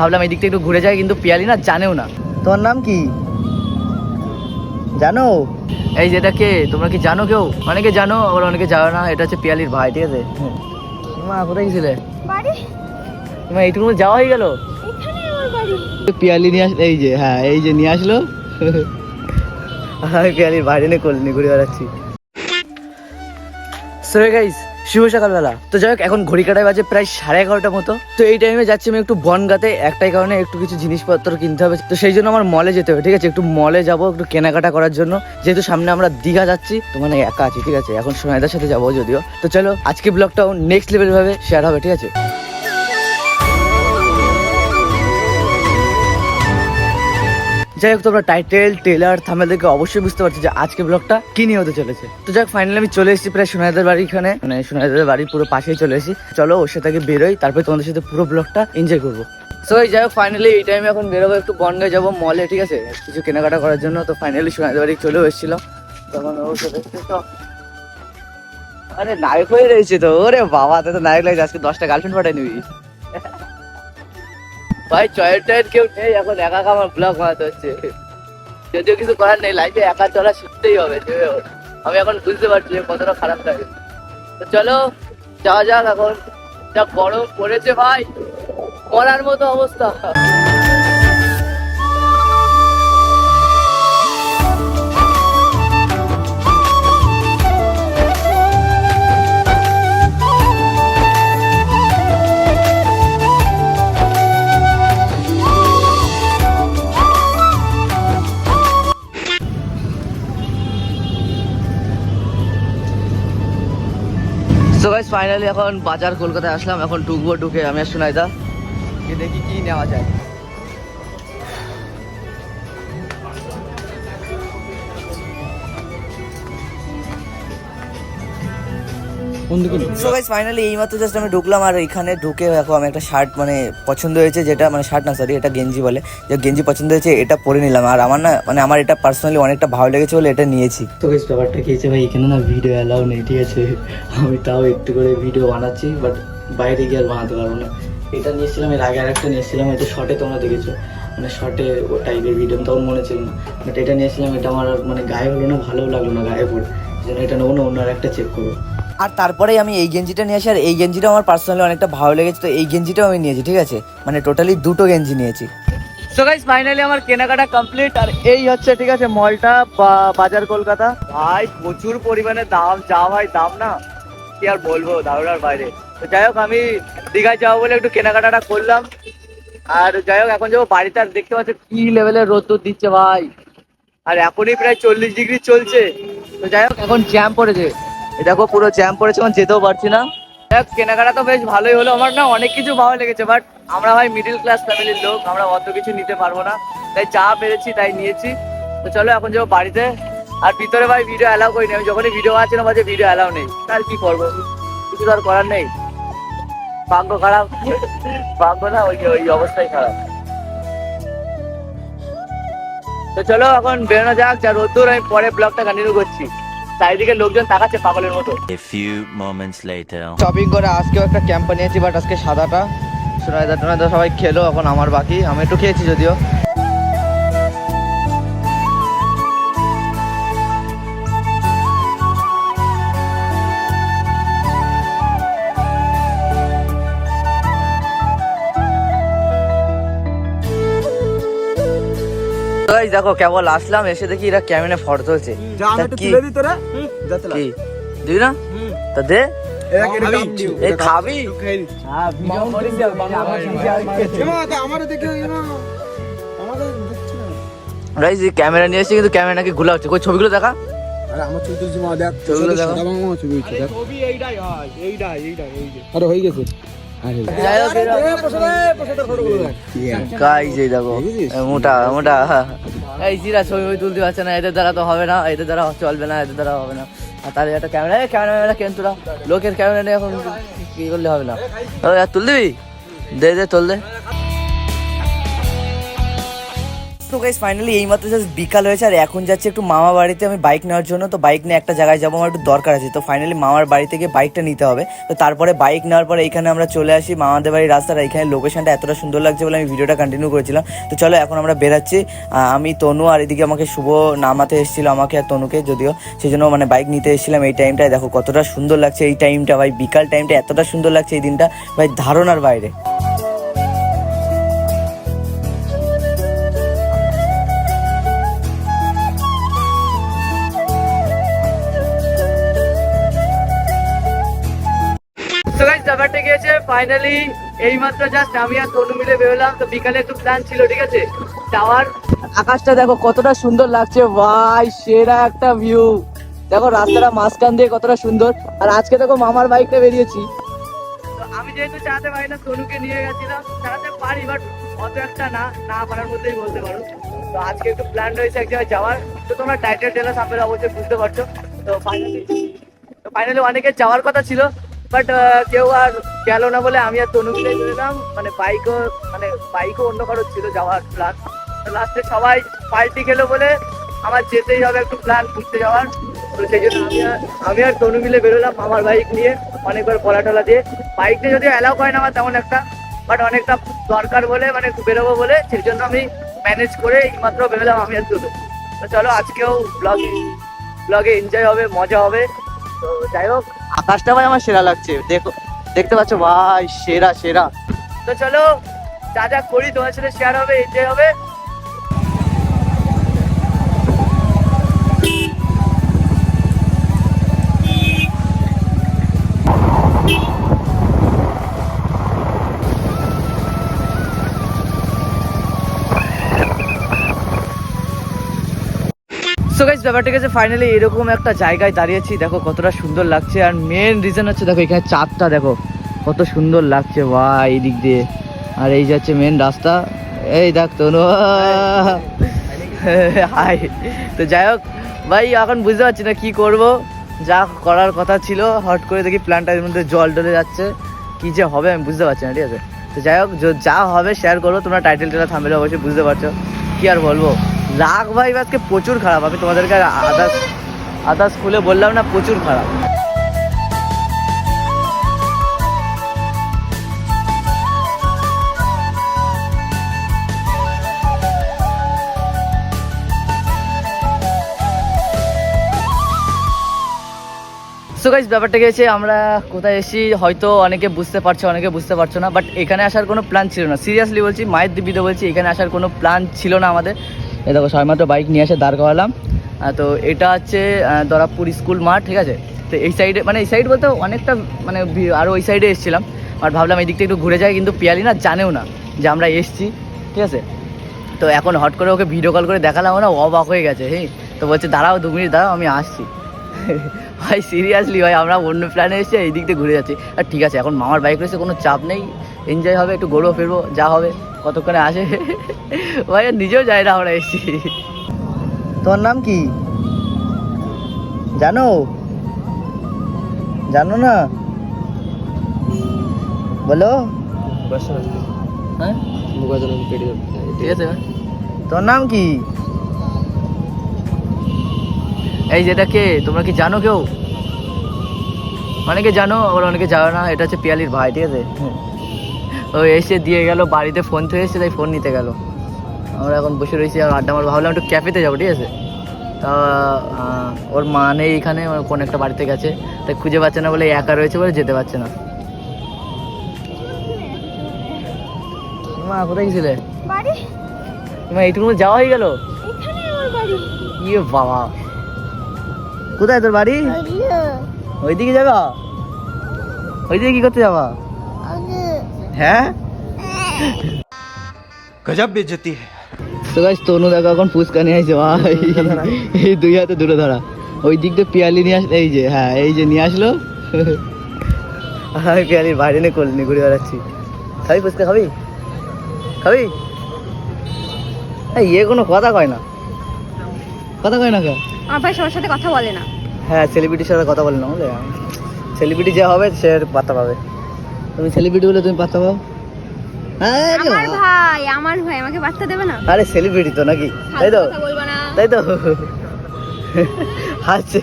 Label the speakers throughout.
Speaker 1: ভাবলাম এই দিকটা একটু ঘুরে যায় কিন্তু পিয়ালি না জানেও না। তোমার নাম কি? জানো? এই যেটা কে? তোমরা কি জানো কেউ? অনেকে জানো আবার অনেকে জানো না। এটা হচ্ছে পিয়ালির ভাই ঠিক আছে? মা কোথায় গেছিলে?
Speaker 2: বাড়ি।
Speaker 1: তোমার এইটুকু যাওয়া হয়ে গেল?
Speaker 2: এখানে আমার বাড়ি।
Speaker 1: পিয়ালি নিয়ে আসলো এই যে হ্যাঁ এই যে নিয়ে আসলো। আমি পিয়ালির বাইরে নিয়ে কলিনি ঘুরে বেড়াচ্ছি। সো গাইস শুভ সকালবেলা তো যাই হোক, এখন ঘড়ি কাটায় বাজে প্রায় সাড়ে এগারোটা মতো। তো এই টাইমে যাচ্ছি আমি একটু বনগাতে, একটাই কারণে একটু কিছু জিনিসপত্র কিনতে হবে। তো সেই জন্য আমার মলে যেতে হবে, ঠিক আছে? একটু মলে যাব, একটু কেনাকাটা করার জন্য। যেহেতু সামনে আমরা দীঘা যাচ্ছি, তো মানে একা আছি, ঠিক আছে? এখন সোনাইদার সাথে যাব যদিও। তো চলো আজকে ব্লগটাও নেক্সট লেভেল ভাবে শেয়ার হবে, ঠিক আছে? যাই হোক, তোমরা টাইটেল টেলার থামেল দেখে অবশ্যই বুঝতে পারছ যে আজকে ব্লগটা কি নিয়ে হতে চলেছে। তো যাই ফাইনালি আমি চলে এসেছি প্রায় সোনাইদার বাড়ি এখানে। মানে সোনাইদার বাড়ির পুরো পাশেই চলে এসেছি। চলো, ওর সাথে আগে বেরোই, তারপরে তোমাদের সাথে পুরো ব্লগটা এনজয় করব। সো এই যাই হোক ফাইনালি এই টাইমে এখন বেরোবো একটু বনগায় যাব মলে ঠিক আছে? কিছু কেনাকাটা করার জন্য। তো ফাইনালি সোনাইদার বাড়ি চলেও এসেছিলাম। তখন ও চলে এসেছে তো। আরে, নায়ক হয়ে রয়েছে তো। ওরে বাবা তো নায়ক লাগছে। আজকে দশটা গার্লফ্রেন্ড পাঠাই নিবি। ভাই, চয়ের টয়ের কেউ নেই, এখন একা আমার ব্লগ বানাতে হচ্ছে। যদিও কিছু করার নেই লাইফে একা চলা শিখতেই হবে। আমি এখন বুঝতে পারছি যে কতটা খারাপ লাগে। তো চলো, যাওয়া যাক এখন। যা গরম পড়েছে ভাই, মরার মতো অবস্থা। ফাইনালি এখন বাজার কলকাতায় আসলাম, এখন ঢুকবো ঢুকে, আমি আর সুনাইদা। দেখি কি নেওয়া যায়। সো গাইস ফাইনালি এইমাত্র জাস্ট আমি ঢুকলাম আর এখানে ঢুকে দেখো আমি একটা শার্ট মানে পছন্দ হয়েছে যেটা মানে শার্ট না সরি এটা গেঞ্জি বলে। যে গেঞ্জি পছন্দ হয়েছে এটা পরে নিলাম। আর আমার না মানে আমার এটা পার্সোনালি অনেকটা ভালো লেগেছে বলে এটা নিয়েছি। তো গাইস ব্যাপারটা কি হয়েছে ভাই? এখানে না ভিডিও অ্যালাউ নেই ঠিক আছে? আমি তাও একটু করে ভিডিও বানাচ্ছি বাট বাইরে গিয়ে আর বানাতে পারব না। এটা নিয়েছিলাম এর আগে আরেকটা নিয়েছিলাম হয়তো শর্টে তোমরা দেখেছ। মানে শর্টে ও টাইপের ভিডিও তখন মনে ছিল না। বাট এটা নিয়েছিলাম এটা আমার মানে গায়ে হলো না ভালোও লাগল না গায়ে পড়ে। যেন এটা নেব না অন্য একটা চেক করব। আর তারপরে আমি এই গেঞ্জিটা নিয়ে আসি, আর এই গেঞ্জিটা আমার পার্সোনালি অনেকটা ভালো লেগেছে, তো এই গেঞ্জিটাও আমি নিয়েছি, ঠিক আছে? মানে টোটালি দুটো গেঞ্জি নিয়েছি। সো গাইস ফাইনালি আমার কেনাকাটা কমপ্লিট আর এই হচ্ছে, ঠিক আছে, মলটা বাজার কলকাতা। ভাই, প্রচুর পরিমাণে দাম, যা ভাই দাম না, কি আর বলব, দারুণার বাইরে। তো যাই হোক, আমি দীঘায় যাব বলে একটু কেনাকাটাটা করলাম। আর যাই হোক, এখন যাব বাড়িতে, আর দেখতে পাচ্ছ কি লেভেলের রোদ্দুর দিচ্ছে ভাই। আর এখনই প্রায় চল্লিশ ডিগ্রি চলছে। তো যাই হোক, এখন জ্যাম পড়েছে। দেখো পুরো জ্যাম পড়েছে এখন যেতেও পারছি না। হোক, কেনাকাটা তো বেশ ভালোই হলো আমার না অনেক কিছু ভালো লেগেছে বাট আমরা ভাই মিডিল ক্লাস ফ্যামিলির লোক আমরা অত কিছু নিতে পারব না। তাই যা পেরেছি তাই নিয়েছি। তো চলো এখন যাব বাড়িতে। আর ভিতরে ভাই ভিডিও অ্যালাউ করিনি আমি যখনই ভিডিও আছে না বাজে ভিডিও অ্যালাউ নেই। তার কি করব? কিছু তো আর করার নেই। ভাগ্য খারাপ। ভাগ্য না ওই ওই অবস্থাই খারাপ। তো চলো এখন বেরোনো যাক যা রোদ্দুর আমি পরে ব্লগটা কন্টিনিউ করছি। চারিদিকে লোকজন তাকাচ্ছে পাগলের মতো।
Speaker 3: A few moments later.
Speaker 1: Shopping করে আজকেও একটা ক্যাম্প নিয়েছি বাট আজকে সাদাটা। সোনাইদা টোনাইদা সবাই খেলো এখন আমার বাকি। আমি একটু খেয়েছি যদিও। তো দেখো কেবল আসলাম এসে দেখি এরা ক্যামেনে ফটো তুলছে। কি? দিবি না? তা দে। এই খাবি? গাইস এই ক্যামেরা নিয়ে এসেছি কিন্তু ক্যামেরা নাকি ঘোলা হচ্ছে। কই ছবিগুলো দেখা?
Speaker 4: আরে আমার ছবি তুলছি মা দেখ।
Speaker 1: ছবিগুলো দেখো।
Speaker 4: ছবি
Speaker 5: এইটাই হয় এইটাই এইটাই এই
Speaker 4: আরে হয়ে গেছে।
Speaker 1: মোটা মোটা। এই জিরা ছবি ওই তুলতে পারছে না এদের দ্বারা তো হবে না এদের দ্বারা চলবে না এদের দ্বারা হবে না। আর তাহলে একটা ক্যামেরা ক্যামেরা কেন তোরা? লোকের ক্যামেরা নিয়ে এখন কি করলে হবে না? ও আর তুল দিবি? দে দে তুল দে।
Speaker 6: তো গাইস ফাইনালি এইমাত্র জাস্ট বিকাল হয়েছে আর এখন যাচ্ছে একটু মামা বাড়িতে আমি বাইক নেওয়ার জন্য। তো বাইক নিয়ে একটা জায়গায় যাব, আমার একটু দরকার আছে। তো ফাইনালি মামার বাড়ি থেকে বাইকটা নিতে হবে। তো তারপরে বাইক নেওয়ার পরে এখানে আমরা চলে আসি মামাদের বাড়ির রাস্তাটা এখানে লোকেশনটা এতটা সুন্দর লাগছে বলে আমি ভিডিওটা কন্টিনিউ করেছিলাম। তো চলো এখন আমরা বেরাচ্ছি। আমি তনু আর এদিকে আমাকে শুভ নামাতে এসেছিল আমাকে আর তনুকে যদিও। সেই জন্য মানে বাইক নিতে এসেছিলাম এই টাইমটায় দেখো কতটা সুন্দর লাগছে এই টাইমটা ভাই, বিকাল টাইমটা এতটা সুন্দর লাগছে এই দিনটা। ভাই, ধারণার বাইরে।
Speaker 1: ফাইনালি এইমাত্র জাস্ট আমি আর তনু মিলে বেরোলাম। তো বিকালে একটু প্ল্যান ছিল, ঠিক আছে? যাওয়ার আকাশটা দেখো কতটা সুন্দর লাগছে। ভাই, সেরা একটা ভিউ দেখো রাস্তাটা মাঝখান দিয়ে কতটা সুন্দর। আর আজকে দেখো মামার বাইকটা বেরিয়েছি। আমি যেহেতু চালাতে পারি না, তনুকে নিয়ে গেছিলাম। চালাতে পারি বাট অত একটা না না পারার মধ্যেই বলতে পারো। তো আজকে একটু প্ল্যান রয়েছে এক জায়গায় যাওয়ার। তো তোমরা টাইটেল টেলার সামনে অবশ্যই বুঝতে পারছ। তো ফাইনালি তো ফাইনালি অনেকের যাওয়ার কথা ছিল। বাট কেউ আর গেল না বলে আমি আর তনু মিলে বেরোলাম মানে বাইকও মানে বাইকও অন্য কারোর ছিল যাওয়ার প্ল্যান লাস্টে সবাই পাল্টি খেলো বলে আমার যেতেই হবে একটু প্ল্যান ঘুরতে যাওয়ার। তো সেই জন্য আমি আর আমি আর তনু মিলে বেরোলাম আমার বাইক নিয়ে অনেকবার পলা টলা দিয়ে। বাইকটা যদি অ্যালাউ করে না আমার তেমন একটা বাট অনেকটা দরকার বলে মানে বেরোবো বলে, সেই জন্য আমি ম্যানেজ করে এইমাত্র বেরোলাম আমি আর তনু। তো চলো আজকেও ব্লগে ব্লগে এনজয় হবে, মজা হবে। তো যাই হোক, আকাশটা ভাই আমার সেরা লাগছে। দেখো, দেখতে পাচ্ছ? ভাই, সেরা সেরা। তো চলো, যা যা করি, তোমার সাথে শেয়ার হবে এনজয় হবে। ব্যাপারটা গেছে ফাইনালি এরকম একটা জায়গায় দাঁড়িয়েছি, দেখো কতটা সুন্দর লাগছে। আর মেন রিজন হচ্ছে, দেখো এখানে চাঁদটা, দেখো কত সুন্দর লাগছে। ভাই এই দিক দিয়ে। আর এই যাচ্ছে মেন রাস্তা। এই দেখ তো হাই। তো যাই হোক, ভাই, এখন বুঝতে পারছি না কি করব। যা করার কথা ছিল, হট করে দেখি প্ল্যানটার মধ্যে জল ডলে যাচ্ছে। কি যে হবে, আমি বুঝতে পারছি না, ঠিক আছে? তো যাই হোক, যা হবে শেয়ার করব তোমরা টাইটেল টেলা থামলে অবশ্যই বুঝতে পারছ। কি আর বলব? রাগ ভাই, আজকে প্রচুর খারাপ। আমি তোমাদেরকে আদার্স আদার্স খুলে বললাম না, প্রচুর খারাপ। সো গাইজ ব্যাপারটা গেছে আমরা কোথায় এসেছি হয়তো অনেকে বুঝতে পারছ, অনেকে বুঝতে পারছ না বাট এখানে আসার কোনো প্ল্যান ছিল না। সিরিয়াসলি বলছি, মায়ের দিবিতে বলছি, এখানে আসার কোনো প্ল্যান ছিল না আমাদের। এই দেখো, সবেমাত্র বাইক নিয়ে এসে দাঁড় করালাম। তো এটা হচ্ছে দরাবপুর স্কুল মাঠ, ঠিক আছে? তো এই সাইডে মানে এই সাইড বলতে অনেকটা মানে আরও ওই সাইডে এসেছিলাম। আর ভাবলাম এই দিকটা একটু ঘুরে যাই, কিন্তু পিয়ালি না জানেও না যে আমরা এসছি, ঠিক আছে? তো এখন হট করে ওকে ভিডিও কল করে দেখালাম না অবাক হয়ে গেছে হ্যাঁ তো বলছে, দাঁড়াও দু মিনিট, দাঁড়াও, আমি আসছি। ভাই সিরিয়াসলি ভাই, আমরা অন্য প্ল্যানে এসে এই দিক দিয়ে ঘুরে যাচ্ছি। আর ঠিক আছে, এখন মামার বাইক রয়েছে কোনো চাপ নেই। এনজয় হবে, একটু ঘুরবো ফিরবো যা হবে। কতক্ষণে আসে? ভাই নিজেও যায় না আমরা এসেছি। তোমার নাম কি? জানো? জানো না? বলো। হ্যাঁ? ঠিক আছে তোর নাম কি? এই যেটা কে? তোমরা কি জানো কেউ? অনেকে জানো, আবার অনেকে জানো না। এটা হচ্ছে পিয়ালির ভাই, ঠিক আছে? ও এসে দিয়ে গেল বাড়িতে ফোন থেকে এসে তাই ফোন নিতে গেল। আমরা এখন বসে রয়েছি আর আড্ডা মার ভাবলাম একটু ক্যাফেতে যাব ঠিক আছে? তা ওর মা নেই এখানে কোন একটা বাড়িতে গেছে। তাই খুঁজে পাচ্ছে না বলে একা রয়েছে বলে যেতে পারছে না। মা কোথায় গেছিলে? তোমার এইটুকু যাওয়া হয়ে গেল? ইয়ে বাবা। কোথায় তোর বাড়ি? ওইদিকে যাবা? ওইদিকে কি করতে যাবা? হ্যাঁ
Speaker 5: গজব বেজতি
Speaker 1: তো গাছ তনু দেখো এখন ফুচকা নিয়ে আসছে ভাই। এই দুই হাতে দুটো ধরা। ওই দিক দিয়ে পিয়ালি নিয়ে আসলো এই যে হ্যাঁ এই যে নিয়ে আসলো। আমি পিয়ালির বাইরে নিয়ে কলিনি ঘুরে বেড়াচ্ছি। খাবি ফুচকা খাবি? খাবি? ইয়ে কোনো কথা কয় না। কথা কয় না কে?
Speaker 2: আমার ভাই সবার সাথে কথা বলে না।
Speaker 1: হ্যাঁ সেলিব্রিটির সাথে কথা বলে না সেলিব্রিটি যা হবে সে পাতা পাবে। তুমি সেলিব্রিটি বলে তুমি পাত্তা পাও?
Speaker 7: আমার ভাই আমার ভাই আমাকে পাত্তা দেবে না?
Speaker 1: আরে সেলিব্রিটি তো নাকি? তাই তো? তাই তো? হাসছে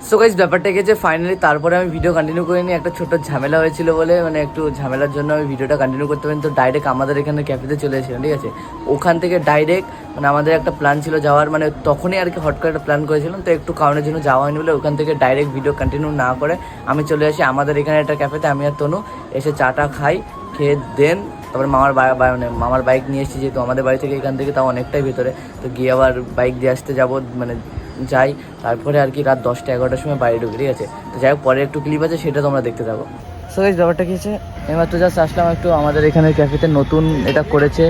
Speaker 1: সো গাইস ব্যাপারটা গেছে ফাইনালি তারপরে আমি ভিডিও কন্টিনিউ করিনি, একটা ছোট ঝামেলা হয়েছিল বলে মানে একটু ঝামেলার জন্য আমি ভিডিওটা কন্টিনিউ করতে পারিনি। তো ডাইরেক্ট আমাদের এখানে ক্যাফেতে চলে এসেছিলাম, ঠিক আছে? ওখান থেকে ডাইরেক্ট মানে আমাদের একটা প্ল্যান ছিল যাওয়ার মানে তখনই আর কি হট করে একটা প্ল্যান করেছিলাম। তো একটু কারণের জন্য যাওয়া হয়নি বলে ওখান থেকে ডাইরেক্ট ভিডিও কন্টিনিউ না করে আমি চলে আসি। আমাদের এখানে একটা ক্যাফেতে আমি আর তনু এসে চাটা খাই, খেয়ে দেন তারপরে মামার মানে মামার বাইক নিয়ে এসেছি, যেহেতু আমাদের বাড়ি থেকে এখান থেকে তাও অনেকটাই ভেতরে। তো গিয়ে আবার বাইক দিয়ে আসতে যাব মানে যাই তারপরে আর কি রাত দশটা এগারোটার সময় বাড়ি ঢুকে ঠিক আছে? তো যাই হোক পরে একটু ক্লিপ আছে সেটা তোমরা দেখতে থাকো। সো গাইস ব্যাপারটা কি হচ্ছে? এইমাত্র জাস্ট আসলাম একটু আমাদের এখানের ক্যাফেতে নতুন এটা করেছে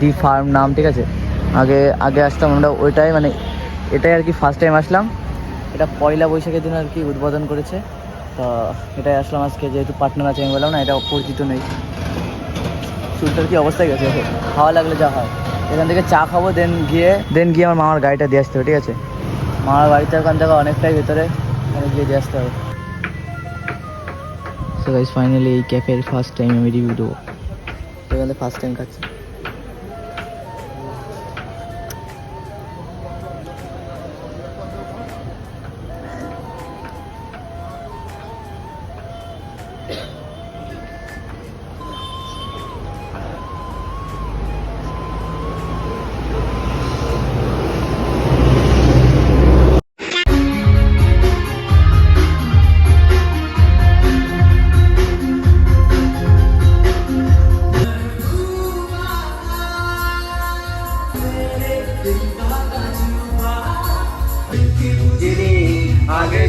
Speaker 1: দি ফার্ম নাম ঠিক আছে? আগে আগে আসতাম আমরা ওইটাই মানে এটাই আর কি ফার্স্ট টাইম আসলাম। এটা পয়লা বৈশাখের দিন আর কি উদ্বোধন করেছে। তো এটাই আসলাম আজকে যেহেতু পার্টনার আছে আমি বললাম না এটা পরিচিত নেই। চুলটার কি অবস্থায় গেছে? খাওয়া লাগলে যা হয়। এখান থেকে চা খাব দেন গিয়ে দেন গিয়ে আমার মামার গাড়িটা দিয়ে আসতে হবে, ঠিক আছে? মামার বাড়িতে ওখান থেকে অনেকটাই ভেতরে গিয়ে দিয়ে আসতে হবে। সো ফাইনালি এই ক্যাফের ফার্স্ট টাইম আমি রিভিউ দেবো। এখানে ফার্স্ট টাইম খাচ্ছি।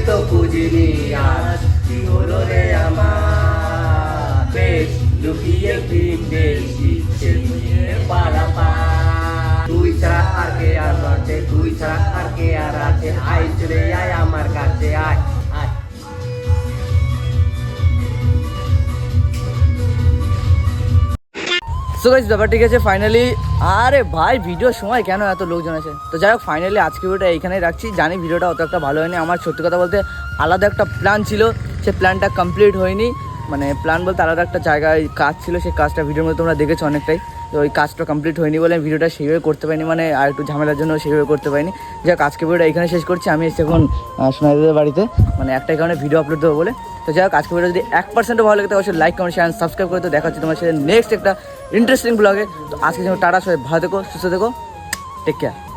Speaker 1: তো বুঝিনি আজ কি হলো রে আমার? বেশ, লুকিয়ে কি বেশি নিয়ে পারাপা তুই ছাড়া আর কে আর আছে তুই ছাড়া আর কে আর আছে। আয় চলে আয় আমার কাছে, আয়। সো ব্যাপার ঠিক আছে? ফাইনালি আরে ভাই ভিডিওর সময় কেন এত লোকজন আছে? তো যাই হোক ফাইনালি আজকে ভিডিওটা এইখানেই রাখছি। জানি ভিডিওটা অত একটা ভালো হয়নি। আমার সত্যি কথা বলতে আলাদা একটা প্ল্যান ছিল। সে প্ল্যানটা কমপ্লিট হয়নি। মানে প্ল্যান বলতে আলাদা একটা জায়গায় কাজ ছিল। সেই কাজটা ভিডিওর মধ্যে তোমরা দেখেছ অনেকটাই। তো ওই কাজটা কমপ্লিট হয়নি বলে আমি ভিডিওটা সেইভাবে করতে পারিনি মানে আর একটু ঝামেলার জন্য সেইভাবে করতে পারিনি। যাক, আজকে ভিডিওটা এখানে শেষ করছি। আমি এসে এখন সোনাইদের বাড়িতে মানে একটাই কারণে ভিডিও আপলোড দেবো বলে। তো যাই হোক, আজকে ভিডিও যদি এক পার্সেন্টও ভালো লাগে তো অবশ্যই লাইক কমেন্ট শেয়ার সাবস্ক্রাইব করে তো দেখা হচ্ছে তোমার সাথে নেক্সট একটা ইন্টারেস্টিং ব্লগে তো আজকে যেমন টাটা, সবাই ভালো থেকো, সুস্থ থেকো। Take care